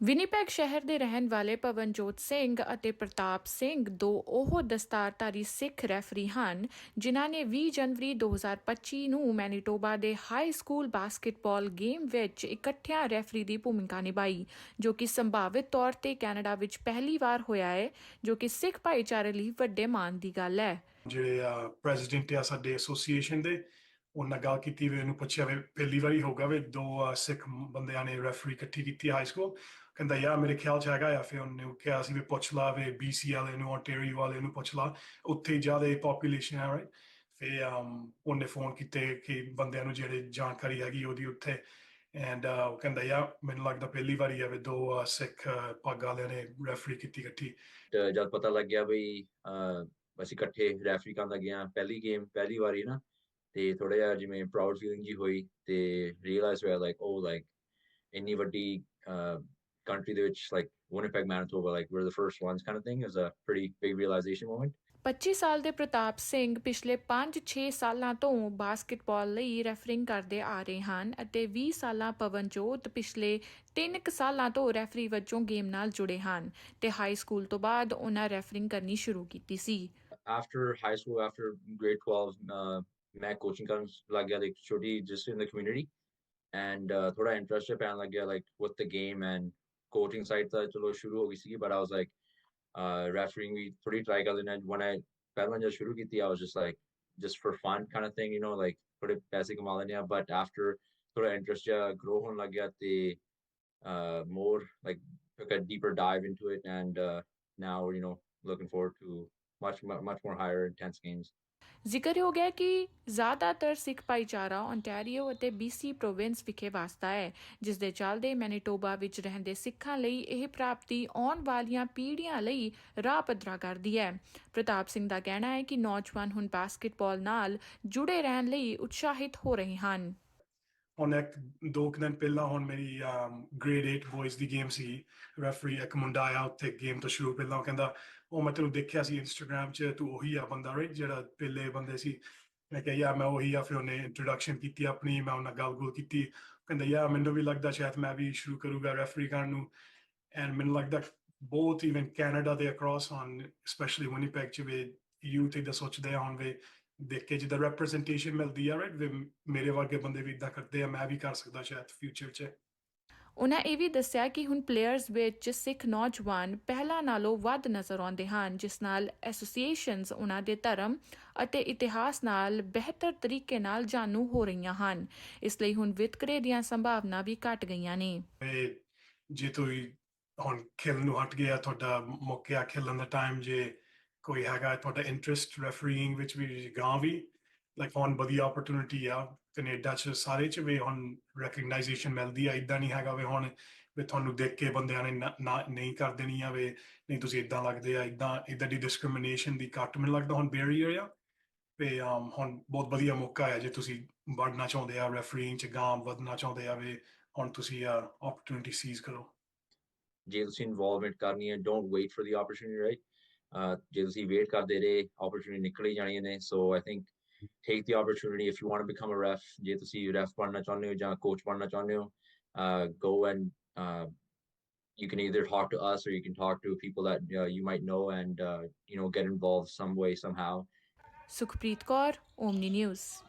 Winnipeg ਸ਼ਹਿਰ ਦੇ ਰਹਿਣ ਵਾਲੇ ਪਵਨਜੋਤ ਸਿੰਘ ਅਤੇ ਪ੍ਰਤਾਪ ਸਿੰਘ ਦੋ ਉਹ ਦਸਤਾਰਧਾਰੀ ਸਿੱਖ ਰੈਫਰੀ ਹਨ, ਜਿਨ੍ਹਾਂ ਨੇ 20 ਜਨਵਰੀ 2025 ਨੂੰ ਮੈਨੀਟੋਬਾ ਦੇ ਹਾਈ ਸਕੂਲ ਬਾਸਕਟਬਾਲ ਗੇਮ ਵਿੱਚ ਇਕੱਠਿਆਂ ਰੈਫਰੀ ਦੀ ਭੂਮਿਕਾ ਨਿਭਾਈ, ਜੋ ਕਿ ਸੰਭਾਵਿਤ ਤੌਰ ਤੇ ਕੈਨੇਡਾ ਵਿੱਚ ਪਹਿਲੀ ਵਾਰ ਹੋਇਆ ਹੈ, ਜੋ ਕਿ ਸਿੱਖ ਭਾਈਚਾਰੇ ਲਈ ਵੱਡੇ ਮਾਣ ਦੀ ਗੱਲ ਹੈ। ਜਿਹੜੇ ਪ੍ਰੈਜ਼ੀਡੈਂਟ ਆ ਸਾਡੇ ਐਸੋਸੀਏਸ਼ਨ ਦੇ ਉਹਨਾਂ ਗੱਲ ਕੀਤੀ ਵੀ ਉਹਨੂੰ ਪੁੱਛਿਆ ਵੀ ਪਹਿਲੀ ਵਾਰੀ ਹੋਗਾ ਵੀ ਦੋ ਸਿੱਖ ਬੰਦਿਆਂ ਨੇ ਰੈਫਰੀ ਇਕੱਠੀ ਕੀਤੀ ਹਾਈ ਸਕੂਲ ਕਹਿੰਦਾ ਯਾ ਮੇਰੇ ਖਿਆਲ ਚ ਹੈਗਾ ਆ ਫਿਰ ਉਹਨੇ ਕਿਹਾ ਸੀ ਵੀ ਪੁੱਛ ਲਾ ਵੀ BC ਨੂੰ ਆਂਟੇਰੀਓ ਵਾਲੇ ਨੂੰ ਪੁੱਛ ਲਾ। ਉੱਥੇ ਜ਼ਿਆਦਾ ਪੋਪੂਲੇਸ਼ਨ ਹੈ ਰਾਈਟ ਫਿਰ ਉਹਨੇ ਫੋਨ ਕੀਤੇ ਕਿ ਬੰਦਿਆਂ ਨੂੰ ਜਿਹੜੇ ਜਾਣਕਾਰੀ ਹੈਗੀ ਉਹਦੀ ਉੱਥੇ। ਐਂਡ ਉਹ ਕਹਿੰਦਾ ਯਾ ਮੈਨੂੰ ਲੱਗਦਾ ਪਹਿਲੀ ਵਾਰੀ ਆ ਵੀ ਦੋ ਸਿੱਖ ਅਹ, ਪੱਗ ਵਾਲਿਆਂ ਨੇ ਰੈਫਰੀ ਕੀਤੀ ਇਕੱਠੀ। ਜਦ ਪਤਾ ਲੱਗਿਆ ਬਈ ਅਸੀਂ ਇਕੱਠੇ ਰੈਫਰੀ ਕਰਨ ਲੱਗੇ ਆ ਪਹਿਲੀ ਗੇਮ ਪਹਿਲੀ ਵਾਰੀ ਨਾ ਤੇ ਥੋੜਾ ਜਿਹਾ ਜਿਵੇਂ ਪ੍ਰਾਊਡ ਫੀਲਿੰਗ ਜੀ ਹੋਈ ਤੇ ਰੀਅਲਾਈਜ਼ ਹੋਇਆ ਲਾਈਕ ਓ ਲਾਈਕ ਇੰਨੀ ਵੱਡੀ ਕੰਟਰੀ ਦੇ ਵਿੱਚ like Winnipeg Manitoba like we're the first ones kind of thing is a pretty big realization moment. 25 ਸਾਲ ਦੇ ਪ੍ਰਤਾਪ ਸਿੰਘ ਪਿਛਲੇ 5-6 ਸਾਲਾਂ ਤੋਂ ਬਾਸਕਟਬਾਲ ਲਈ ਰੈਫਰਿੰਗ ਕਰਦੇ ਆ ਰਹੇ ਹਨ ਅਤੇ 20 ਸਾਲਾਂ ਪਵਨਜੋਤ ਪਿਛਲੇ 3 ਕੁ ਸਾਲਾਂ ਤੋਂ ਰੈਫਰੀ ਵਜੋਂ ਗੇਮ ਨਾਲ ਜੁੜੇ ਹਨ ਤੇ ਹਾਈ ਸਕੂਲ ਤੋਂ ਬਾਅਦ ਉਹਨਾਂ ਰੈਫਰਿੰਗ ਕਰਨੀ ਸ਼ੁਰੂ ਕੀਤੀ ਸੀ। After high school after grade 12 uh, ਮੈਂ ਕੋਚਿੰਗ ਕਰਨ ਲੱਗ ਗਿਆ like ਛੋਟੀ just in the community and uh, ਥੋੜਾ ਇੰਟਰਸਟ ਪੈਣ ਲੱਗ ਗਿਆ like with the game and coaching side ਤਾਂ ਚਲੋ ਸ਼ੁਰੂ ਹੋ ਗਈ ਸੀ but I was like uh, refereeing ਵੀ ਥੋੜੀ try ਕਰ ਲੈਣਾ when I ਪਹਿਲਾਂ ਜਦ ਸ਼ੁਰੂ ਕੀਤੀ I was just like just for fun kind of thing you know like ਥੋੜੇ ਪੈਸੇ ਕਮਾ ਲੈਣੇ ਆ but after ਥੋੜਾ ਇੰਟਰਸਟ ਜਿਹਾ grow ਹੋਣ ਲੱਗ ਗਿਆ ਤੇ uh, more like took a deeper dive into it and uh, now you know looking forward to much mu- much more higher intense games ਜ਼ਿਕਰ ਹੋ ਗਿਆ ਕਿ ਜ਼ਿਆਦਾਤਰ ਸਿੱਖ ਭਾਈਚਾਰਾ ontario ਅਤੇ BC ਪ੍ਰੋਵਿੰਸ ਵਿਖੇ ਵਸਦਾ ਹੈ, ਜਿਸ ਦੇ ਚੱਲਦੇ ਮੈਨੀਟੋਬਾ ਵਿੱਚ ਰਹਿੰਦੇ ਸਿੱਖਾਂ ਲਈ ਇਹ ਪ੍ਰਾਪਤੀ ਆਉਣ ਵਾਲੀਆਂ ਪੀੜ੍ਹੀਆਂ ਲਈ ਰਾਹ ਪੱਧਰਾ ਕਰਦੀ ਹੈ। ਪ੍ਰਤਾਪ ਸਿੰਘ ਦਾ ਕਹਿਣਾ ਹੈ ਕਿ ਨੌਜਵਾਨ ਹੁਣ ਬਾਸਕਟਬਾਲ ਨਾਲ ਜੁੜੇ ਰਹਿਣ ਲਈ ਉਤਸ਼ਾਹਿਤ ਹੋ ਰਹੇ ਹਨ। ਹੁਣ ਇੱਕ ਦੋ ਕੁ ਦਿਨ ਪਹਿਲਾਂ ਹੁਣ ਮੇਰੀ ਗ੍ਰੇਡ 8 ਬॉयਜ਼ ਦੀ ਗੇਮ ਸੀ ਰੈਫਰੀ ਇੱਕ ਮੁੰਡਾ ਆਇਆ ਉੱਥੇ ਗੇਮ ਤੋਂ ਸ਼ੁਰੂ ਪਹਿਲਾਂ, ਉਹ ਕਹਿੰਦਾ, ਉਹ ਮੈਂ ਤੈਨੂੰ ਦੇਖਿਆ ਸੀ ਇੰਸਟਾਗ੍ਰam 'ਚ, ਤੂੰ ਉਹੀ ਆ ਬੰਦਾ ਰਾਈਟ ਜਿਹੜਾ ਪਹਿਲੇ ਬੰਦੇ ਸੀ? ਮੈਂ ਕਿਹਾ ਯਾ ਮੈਂ ਉਹੀ ਆ। ਫਿਰ ਉਹਨੇ ਇੰਟਰੋਡਕਸ਼ਨ ਕੀਤੀ ਆਪਣੀ, ਮੈਂ ਉਹਨਾਂ ਗੱਲ-ਗੁਲ ਕੀਤੀ। ਕਹਿੰਦਾ, ਯਾਰ, ਮੈਨੂੰ ਵੀ ਲੱਗਦਾ ਸ਼ਾਇਦ ਮੈਂ ਵੀ ਸ਼ੁਰੂ ਕਰੂਗਾ ਰੈਫਰੀ ਕਰਨ ਨੂੰ। ਐਂਡ ਮੈਨੂੰ ਲੱਗਦਾ ਬਹੁਤ ਇਵਨ ਕੈਨੇਡਾ ਦੇ ਅਕ੍ਰੋਸ on ਸਪੈਸ਼ਲੀ ਵਿਨੀਪੈਗ ਚ ਵੀ ਯੂਥ ਇਹਦਾ ਸੋਚਦੇ ਆ ਹੁਣ ਵੀ ਦੇਖ ਕੇ ਜਿੱਦਾਂ ਰਿਪਰੈਜ਼ੈਂਟੇਸ਼ਨ ਮਿਲਦੀ ਆ ਰਾਈਟ ਵੀ ਮੇਰੇ ਵਰਗੇ ਬੰਦੇ ਵੀ ਇਦਾਂ ਕਰਦੇ ਆ ਮੈਂ ਵੀ ਕਰ ਸਕਦਾ ਸ਼ਾਇਦ ਫਿਊਚਰ 'ਚ। ਉਹਨਾਂ ਇਹ ਵੀ ਦੱਸਿਆ ਕਿ ਹੁਣ ਪਲੇਅਰਸ ਵਿੱਚ ਸਿੱਖ ਨੌਜਵਾਨ ਪਹਿਲਾਂ ਨਾਲੋਂ ਵੱਧ ਨਜ਼ਰ ਆਉਂਦੇ ਹਨ ਜਿਸ ਨਾਲ ਐਸੋਸੀਏਸ਼ਨਸ ਉਹਨਾਂ ਦੇ ਧਰਮ ਅਤੇ ਇਤਿਹਾਸ ਨਾਲ ਬਿਹਤਰ ਤਰੀਕੇ ਨਾਲ ਜਾਣੂ ਹੋ ਰਹੀਆਂ ਹਨ। ਇਸ ਲਈ ਹੁਣ ਵਿਤਕਰੇ ਦੀਆਂ ਸੰਭਾਵਨਾ ਵੀ ਘਟ ਗਈਆਂ ਨੇ। ਜੇ ਤੁਸੀਂ ਹੁਣ ਖੇਲਣ ਨੂੰ ਹਟ ਗਿਆ ਤੁਹਾਡਾ ਮੁੱਕਿਆ ਖੇਲਣ ਦਾ ਟਾਈਮ ਜੇ ਕੋਈ ਹੈਗਾ ਤੁਹਾਡਾ ਇੰਟਰਸਟ ਰੈਫਰੀਇੰਗ ਵਿੱਚ ਵੀ ਗਾਂ ਵੀ ਲਾਈਕ ਹੁਣ ਵਧੀਆ ਓਪਰਚੁਨਿਟੀ ਆ, ਕੈਨੇਡਾ 'ਚ ਸਾਰੇ 'ਚ ਵੀ ਹੁਣ ਰੈਕਗਨਾਈਜੇਸ਼ਨ ਮਿਲਦੀ ਆ ਇਦਾਂ ਨਹੀਂ ਹੈਗਾ ਵੀ ਹੁਣ ਵੀ ਤੁਹਾਨੂੰ ਦੇਖ ਕੇ ਬੰਦਿਆਂ ਨੇ ਨਾ ਨਹੀਂ ਕਰ ਦੇਣੀ ਆ ਵੀ ਨਹੀਂ ਤੁਸੀਂ ਇਦਾਂ ਲੱਗਦੇ ਆ ਇਦਾਂ ਇਦਾਂ ਦੀ ਡਿਸਕ੍ਰਿਮੀਨੇਸ਼ਨ ਦੀ ਘੱਟ ਮੈਨੂੰ ਲੱਗਦਾ ਹੁਣ ਬੈਰੀਅਰ ਆ। ਵੀ ਹੁਣ ਬਹੁਤ ਵਧੀਆ ਮੌਕਾ ਹੈ ਜੇ ਤੁਸੀਂ ਵੜਨਾ ਚਾਹੁੰਦੇ ਆ ਰੈਫਰੀਇੰਗ 'ਚ ਗਾਂ ਵਧਣਾ ਚਾਹੁੰਦੇ ਆ ਵੀ ਹੁਣ ਤੁਸੀਂ ਆ ਓਪਰਚੁਨਿਟੀ ਸੀਜ਼ ਕਰੋ। ਜੇ ਤੁਸੀਂ ਇਨਵੋਲਵਮੈਂਟ ਕਰਨੀ ਹੈ don't wait for the opportunity right ਜੇ ਤੁਸੀਂ ਵੇਟ ਕਰਦੇ ਰਹੇ ਓਪਰਚ्युनिटी ਨਿਕਲ ਹੀ ਜਾਣੀਆਂ ਨੇ so I think take the opportunity if you want to become a ref ਜੇ ਤੁਸੀਂ ਰੈਫ ਬਣਨਾ ਚਾਹੁੰਦੇ ਹੋ ਜਾਂ ਕੋਚ ਬਣਨਾ ਚਾਹੁੰਦੇ ਹੋ go and you can either talk to us or you can talk to people that uh, you might know and uh, you know get involved some way somehow. Sukhpreet Kaur, Omni News.